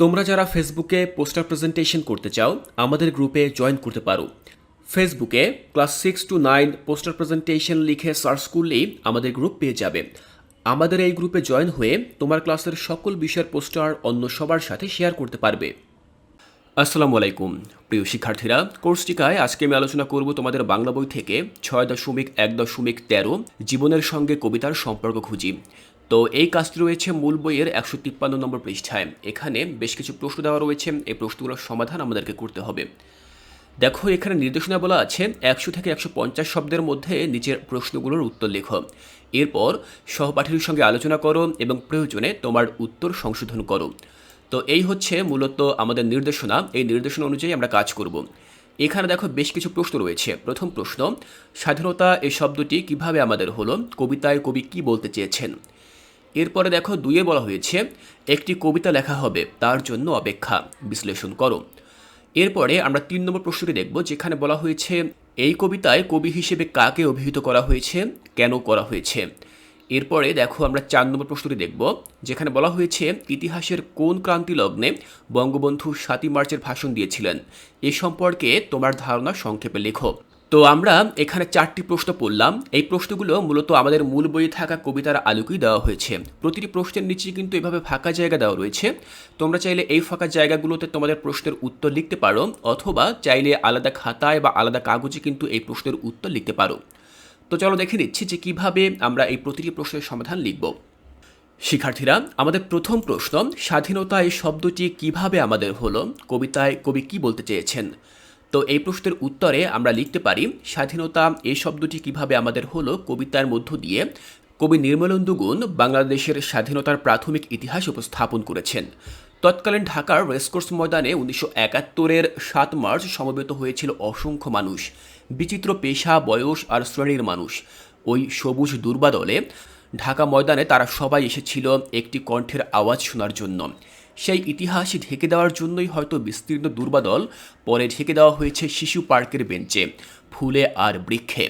তোমরা যারা ফেসবুকে পোস্টার প্রেজেন্টেশন করতে চাও, আমাদের গ্রুপে জয়েন করতে পারো। ফেসবুকে class six to nine poster presentation লিখে সার্চ করলেই আমাদের গ্রুপ পেয়ে যাবে। আমাদের এই গ্রুপে জয়েন হয়ে তোমার ক্লাসের সকল বিষয়ের পোস্টার অন্য সবার সাথে শেয়ার করতে পারবে। আসসালামু আলাইকুম। প্রিয় শিক্ষার্থীরা কোর্স টিকায় আজকে আমি আলোচনা করব তোমাদের বাংলা বই থেকে ছয় দশমিক এক দশমিক তেরো জীবনের সঙ্গে কবিতার সম্পর্ক খুঁজি। তো এই কাজটি রয়েছে মূল বইয়ের একশো তিপ্পান্ন নম্বর পৃষ্ঠায়। এখানে বেশ কিছু প্রশ্ন দেওয়া রয়েছে। এই প্রশ্নগুলোর সমাধান আমাদেরকে করতে হবে। দেখো, এখানে নির্দেশনা বলা আছে, একশো থেকে একশো পঞ্চাশ শব্দের মধ্যে নিচের প্রশ্নগুলোর উত্তর লেখো। এরপর সহপাঠীর সঙ্গে আলোচনা করো এবং প্রয়োজনে তোমার উত্তর সংশোধন করো। তো এই হচ্ছে মূলত আমাদের নির্দেশনা। এই নির্দেশনা অনুযায়ী আমরা কাজ করব। এখানে দেখো বেশ কিছু প্রশ্ন রয়েছে। প্রথম প্রশ্ন, স্বাধীনতা এই শব্দটি কীভাবে আমাদের হলো? কবিতায় কবি কি বলতে চেয়েছেন? এরপরে দেখো দুইয়ে বলা হয়েছে, একটি কবিতা লেখা হবে, তার জন্য অপেক্ষা। বিশ্লেষণ করো। এরপরে আমরা তিন নম্বর প্রশ্নটি দেখব, যেখানে বলা হয়েছে, এই কবিতায় কবি হিসেবে কাকে অভিহিত করা হয়েছে, কেন করা হয়েছে? এরপরে দেখো আমরা চার নম্বর প্রশ্নটি দেখব, যেখানে বলা হয়েছে, ইতিহাসের কোন ক্রান্তি লগ্নে বঙ্গবন্ধু সাতই মার্চের ভাষণ দিয়েছিলেন? এ সম্পর্কে তোমার ধারণা সংক্ষেপে লেখো। তো আমরা এখানে চারটি প্রশ্ন পড়লাম। এই প্রশ্নগুলো মূলত আমাদের মূল বইয়ে থাকা কবিতার আলোকেই দেওয়া হয়েছে। প্রতিটি প্রশ্নের নিচে কিন্তু এভাবে ফাঁকা জায়গা দেওয়া রয়েছে। তোমরা চাইলে এই ফাঁকা জায়গাগুলোতে তোমাদের প্রশ্নের উত্তর লিখতে পারো, অথবা চাইলে আলাদা খাতায় বা আলাদা কাগজে কিন্তু এই প্রশ্নের উত্তর লিখতে পারো। তো চলো দেখে নিচ্ছি যে কীভাবে আমরা এই প্রতিটি প্রশ্নের সমাধান লিখব। শিক্ষার্থীরা, আমাদের প্রথম প্রশ্ন স্বাধীনতা এই শব্দটি কীভাবে আমাদের হলো? কবিতায় কবি কি বলতে চেয়েছেন? তো এই প্রশ্নের উত্তরে আমরা লিখতে পারি, স্বাধীনতা এই শব্দটি কীভাবে আমাদের হলো কবিতার মধ্য দিয়ে? কবি নির্মলেন্দু গুণ বাংলাদেশের স্বাধীনতার প্রাথমিক ইতিহাস উপস্থাপন করেছেন। তৎকালীন ঢাকার রেসকোর্স ময়দানে উনিশশো একাত্তরের সাত মার্চ সমবেত হয়েছিল অসংখ্য মানুষ, বিচিত্র পেশা, বয়স আর শ্রেণির মানুষ। ওই সবুজ দুর্বাদলে ঢাকা ময়দানে তারা সবাই এসেছিল একটি কণ্ঠের আওয়াজ শোনার জন্য। সেই ইতিহাস ঢেকে দেওয়ার জন্যই হয়তো বিস্তীর্ণ দুর্বাদল পরে ঢেকে দেওয়া হয়েছে শিশু পার্কের বেঞ্চে, ফুলে আর বৃক্ষে।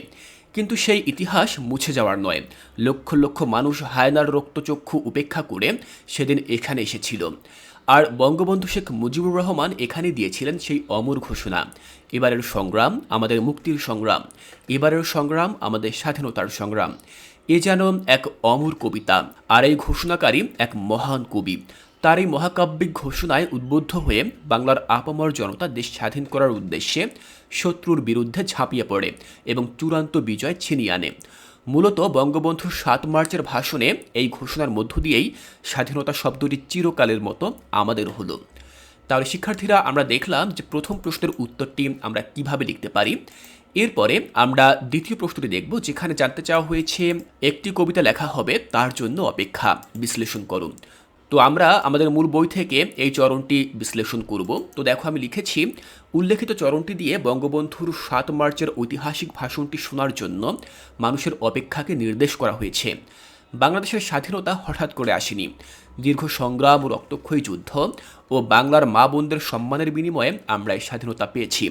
কিন্তু সেই ইতিহাস মুছে যাওয়ার নয়। লক্ষ লক্ষ মানুষ হায়নার রক্তচক্ষু উপেক্ষা করে সেদিন এখানে এসেছিল। আর বঙ্গবন্ধু শেখ মুজিবুর রহমান এখানে দিয়েছিলেন সেই অমর ঘোষণা। এবারের সংগ্রাম আমাদের মুক্তির সংগ্রাম। এবারের সংগ্রাম আমাদের স্বাধীনতার সংগ্রাম। এ যেন এক অমর কবিতা, আর এই ঘোষণাকারী এক মহান কবি তার এই মহাকাব্যিক ঘোষণায় উদ্বুদ্ধ হয়ে বাংলার আপামর জনতা দেশ স্বাধীন করার উদ্দেশ্যে শত্রুর বিরুদ্ধে ঝাঁপিয়ে পড়ে এবং চূড়ান্ত বিজয় ছিনিয়ে আনে। মূলত বঙ্গবন্ধুর সাত মার্চের ভাষণে এই ঘোষণার মধ্য দিয়েই স্বাধীনতা শব্দটি চিরকালের মতো আমাদের হলো। তাহলে শিক্ষার্থীরা, আমরা দেখলাম যে প্রথম প্রশ্নের উত্তরটি আমরা কীভাবে লিখতে পারি। এরপরে আমরা দ্বিতীয় প্রশ্নটি দেখব, যেখানে জানতে চাওয়া হয়েছে, একটি কবিতা লেখা হবে, তার জন্য অপেক্ষা। বিশ্লেষণ করুন। তো আমরা আমাদের মূল বই থেকে এই চরণটি বিশ্লেষণ করব। তো দেখো আমি লিখেছি, উল্লেখিত চরণটি দিয়ে বঙ্গবন্ধুর সাত মার্চের ঐতিহাসিক ভাষণটি শোনার জন্য মানুষের অপেক্ষাকে নির্দেশ করা হয়েছে। বাংলাদেশের স্বাধীনতা হঠাৎ করে আসেনি। দীর্ঘ সংগ্রাম ও রক্তক্ষয়ী যুদ্ধ ও বাংলার মা বোনদের সম্মানের বিনিময়ে আমরা এই স্বাধীনতা পেয়েছি।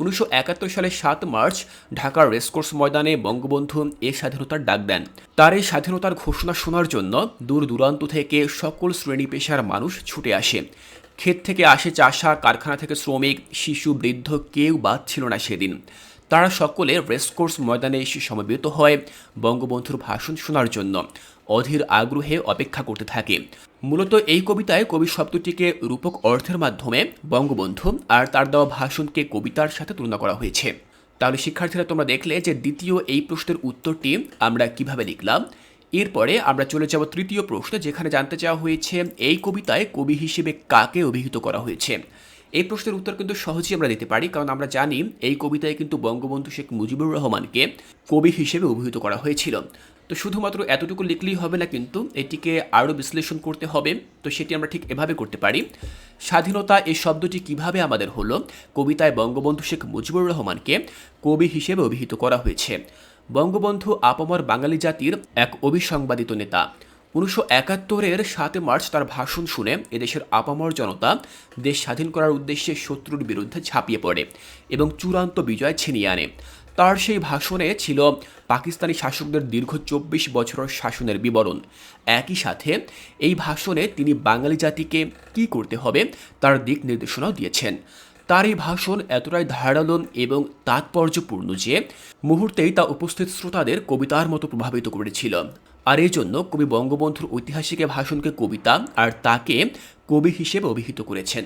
উনিশশো একাত্তর সালের সাত মার্চ ঢাকার রেসকোর্স ময়দানে বঙ্গবন্ধু এ স্বাধীনতার ডাক দেন। তার এই স্বাধীনতার ঘোষণা শোনার জন্য দূর দূরান্ত থেকে সকল শ্রেণি পেশার মানুষ ছুটে আসে। ক্ষেত থেকে আসে চাষা, কারখানা থেকে শ্রমিক, শিশু, বৃদ্ধ কেউ বাদ ছিল না সেদিন। তারা সকলে রেসকোর্স ময়দানে এসে সমবেত হয় বঙ্গবন্ধুর ভাষণ শোনার জন্য। অধীর আগ্রহে অপেক্ষা করতে থাকে। মূলত এই কবিতায় কবি শব্দটিকে রূপক অর্থের মাধ্যমে বঙ্গবন্ধু আর তার দেওয়া ভাষণকে কবিতার সাথে তুলনা করা হয়েছে। তাহলে শিক্ষার্থীরা তোমরা দেখলে যে দ্বিতীয় এই প্রশ্নের উত্তরটি আমরা কীভাবে লিখলাম। এরপরে আমরা চলে যাব তৃতীয় প্রশ্ন, যেখানে জানতে চাওয়া হয়েছে এই কবিতায় কবি হিসেবে কাকে অভিহিত করা হয়েছে। এই প্রশ্নের উত্তর কিন্তু সহজেই আমরা দিতে পারি, কারণ আমরা জানি এই কবিতায় কিন্তু বঙ্গবন্ধু শেখ মুজিবুর রহমানকে কবি হিসেবে অভিহিত করা হয়েছিল। তো শুধুমাত্র এতটুকু লিখলেই হবে না কিন্তু এটিকে আরও বিশ্লেষণ করতে হবে, তো সেটি আমরা ঠিক এভাবে করতে পারি। স্বাধীনতা এই শব্দটি কীভাবে আমাদের হলো? কবিতায় বঙ্গবন্ধু শেখ মুজিবুর রহমানকে কবি হিসেবে অভিহিত করা হয়েছে। বঙ্গবন্ধু আপামর বাঙালি জাতির এক অবিসংবাদিত নেতা। উনিশশো একাত্তরের সাত মার্চ তার ভাষণ শুনে এদেশের আপামর জনতা দেশ স্বাধীন করার উদ্দেশ্যে শত্রুর বিরুদ্ধে ঝাঁপিয়ে পড়ে এবং চূড়ান্ত বিজয় ছিনিয়ে আনে। তার সেই ভাষণে ছিল পাকিস্তানি শাসকদের দীর্ঘ চব্বিশ বছরের শাসনের বিবরণ। একই সাথে এই ভাষণে তিনি বাঙালি জাতিকে কী করতে হবে তার দিক নির্দেশনাও দিয়েছেন। তার এই ভাষণ এতটাই ধারালো এবং তাৎপর্যপূর্ণ যে মুহূর্তেই তা উপস্থিত শ্রোতাদের কবিতার মতো প্রভাবিত করেছিল। আর এই জন্য কবি বঙ্গবন্ধুর ঐতিহাসিক ভাষণকে কবিতা আর তাকে কবি হিসেবে অভিহিত করেছেন।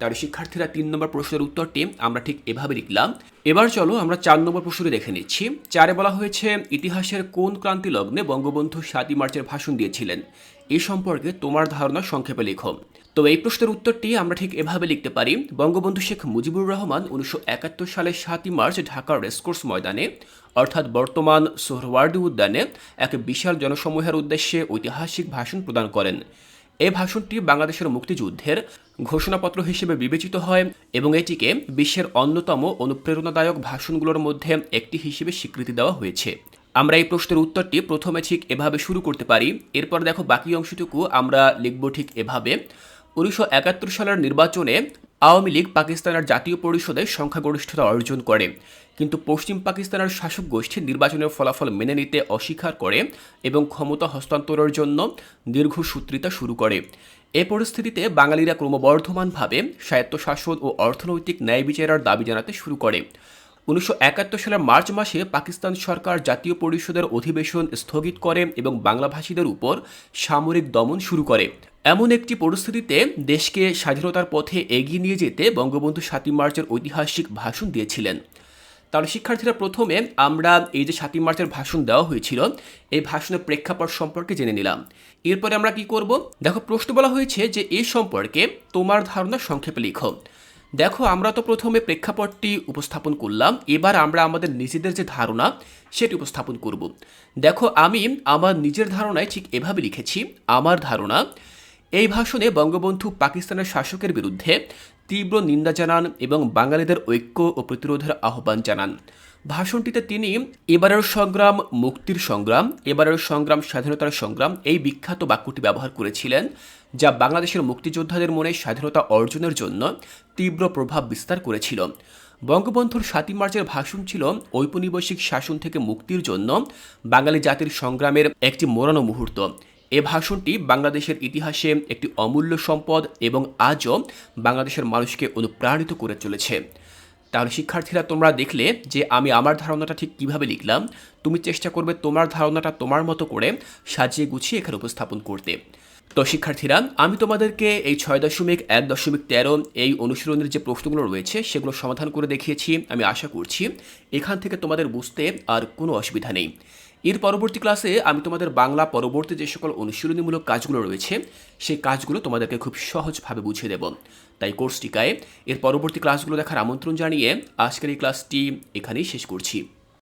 তার শিক্ষার্থীরা তিন নম্বর প্রশ্নের উত্তরটি আমরা ঠিক এভাবে লিখলাম। এবার চলো আমরা চার নম্বর প্রশ্নটি দেখে নিচ্ছি। চারে বলা হয়েছে, ইতিহাসের কোন ক্রান্তি লগ্নে বঙ্গবন্ধু সাতই মার্চের ভাষণ দিয়েছিলেন? এই সম্পর্কে তোমার ধারণা সংক্ষেপে লেখো। তো এই প্রশ্নের উত্তরটি আমরা ঠিক এভাবে লিখতে পারি। বঙ্গবন্ধু শেখ মুজিবুর রহমান উনিশশো একাত্তর সালের সাতই মার্চ ঢাকার রেসকোর্স ময়দানে, অর্থাৎ বর্তমান সোহরওয়ার্দী উদ্যানে, এক বিশাল জনসমূহের উদ্দেশ্যে ঐতিহাসিক ভাষণ প্রদান করেন। এই ভাষণটি বাংলাদেশের মুক্তিযুদ্ধের ঘোষণাপত্র হিসেবে বিবেচিত হয় এবং এটিকে বিশ্বের অন্যতম অনুপ্রেরণাদায়ক ভাষণগুলোর মধ্যে একটি হিসেবে স্বীকৃতি দেওয়া হয়েছে। আমরা এই প্রশ্নের উত্তরটি প্রথমে ঠিক এভাবে শুরু করতে পারি। এরপর দেখো বাকি অংশটুকু আমরা লিখব ঠিক এভাবে। উনিশশো একাত্তর সালের নির্বাচনে আওয়ামী লীগ পাকিস্তানের জাতীয় পরিষদে সংখ্যাগরিষ্ঠতা অর্জন করে। কিন্তু পশ্চিম পাকিস্তানের শাসক গোষ্ঠী নির্বাচনের ফলাফল মেনে নিতে অস্বীকার করে এবং ক্ষমতা হস্তান্তরের জন্য দীর্ঘসূত্রিতা শুরু করে। এ পরিস্থিতিতে বাঙালিরা ক্রমবর্ধমানভাবে স্বায়ত্তশাসন ও অর্থনৈতিক ন্যায় বিচারের দাবি জানাতে শুরু করে। উনিশশো একাত্তর সালের মার্চ মাসে পাকিস্তান সরকার জাতীয় পরিষদের অধিবেশন স্থগিত করে এবং বাংলাভাষীদের উপর সামরিক দমন শুরু করে। এমন একটি পরিস্থিতিতে দেশকে স্বাধীনতার পথে এগিয়ে নিয়ে যেতে বঙ্গবন্ধু সাতই মার্চের ঐতিহাসিক ভাষণ দিয়েছিলেন। তাহলে শিক্ষার্থীরা প্রথমে আমরা এই যে সাতই মার্চের ভাষণ দেওয়া হয়েছিল, এই ভাষণের প্রেক্ষাপট সম্পর্কে জেনে নিলাম। এরপরে আমরা কি করব? দেখো, প্রশ্ন বলা হয়েছে যে এই সম্পর্কে তোমার ধারণা সংক্ষেপে লিখো। দেখো, আমরা তো প্রথমে প্রেক্ষাপটটি উপস্থাপন করলাম, এবার আমরা আমাদের নিজেদের যে ধারণা, সেটি উপস্থাপন করব। দেখো, আমি আমার নিজের ধারণায় ঠিক এভাবে লিখেছি, আমার ধারণা, এই ভাষণে বঙ্গবন্ধু পাকিস্তানের শাসকের বিরুদ্ধে তীব্র নিন্দা জানান এবং বাঙালিদের ঐক্য ও প্রতিরোধের আহ্বান জানান। ভাষণটিতে তিনি, এবারের সংগ্রাম মুক্তির সংগ্রাম, এবারের সংগ্রাম স্বাধীনতার সংগ্রাম এই বিখ্যাত বাক্যটি ব্যবহার করেছিলেন, যা বাংলাদেশের মুক্তিযোদ্ধাদের মনে স্বাধীনতা অর্জনের জন্য তীব্র প্রভাব বিস্তার করেছিল। বঙ্গবন্ধুর সাতই মার্চের ভাষণ ছিল, ঔপনিবেশিক শাসন থেকে মুক্তির জন্য বাঙালি জাতির সংগ্রামের একটি মোড়ানো মুহূর্ত এ ভাষণটি বাংলাদেশের ইতিহাসে একটি অমূল্য সম্পদ এবং আজও বাংলাদেশের মানুষকে অনুপ্রাণিত করে চলেছে। তাহলে শিক্ষার্থীরা তোমরা দেখলে যে আমি আমার ধারণাটা ঠিক কীভাবে লিখলাম, তুমি চেষ্টা করবে তোমার ধারণাটা তোমার মতো করে সাজিয়ে গুছিয়ে এখানে উপস্থাপন করতে। তো শিক্ষার্থীরা, আমি তোমাদেরকে এই ছয় দশমিক এক দশমিক তেরো এই অনুশীলনের যে প্রশ্নগুলো রয়েছে সেগুলো সমাধান করে দেখিয়েছি, আমি আশা করছি। এখান থেকে তোমাদের বুঝতে আর কোনো অসুবিধা নেই। এর পরবর্তী ক্লাসে আমি তোমাদের বাংলা পরবর্তী যে সকল অনুশীলনীমূলক কাজগুলো রয়েছে, সেই কাজগুলো তোমাদেরকে খুব সহজভাবে বুঝিয়ে দেব। তাই কোর্সটিকায় এর পরবর্তী ক্লাসগুলো দেখার আমন্ত্রণ জানিয়ে আজকের এই ক্লাসটি এখানেই শেষ করছি।